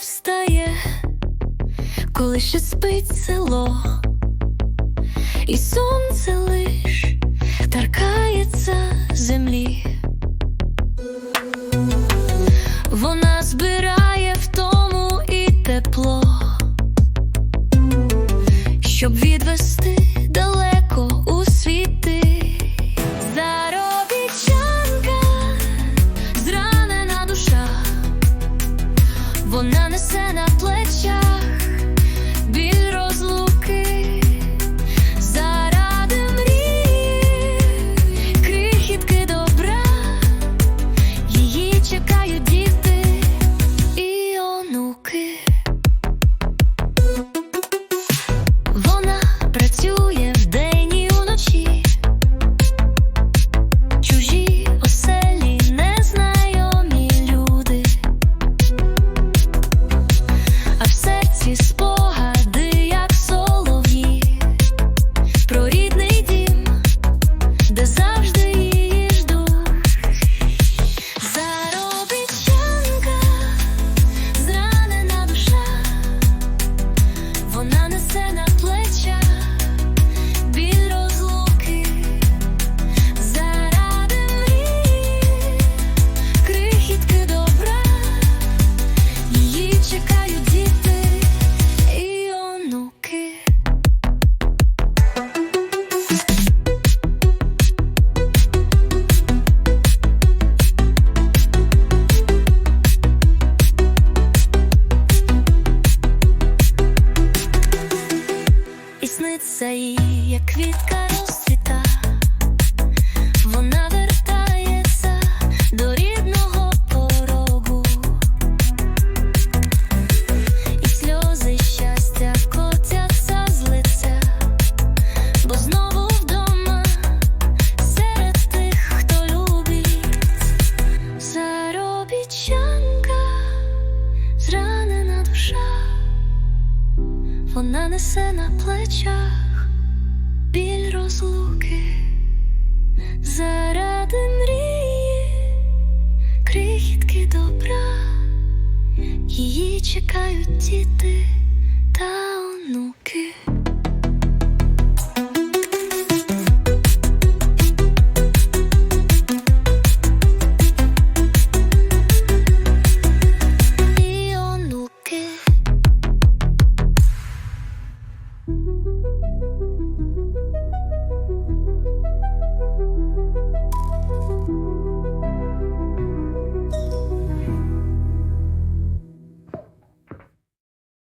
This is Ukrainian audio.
встає, коли ще спить село, і сонце лиш таркається землі. Вона збирає в тому і тепло, щоб вона несе на плечах І як квітка розцвіта. Вона вертається до рідного порогу, і сльози щастя котяться з лиця, бо знову вдома серед тих, хто любить, заробітчанка, зранена душа. Вона несе на плечах біль розлуки. Заради мрії, крихітки добра, її чекають діти та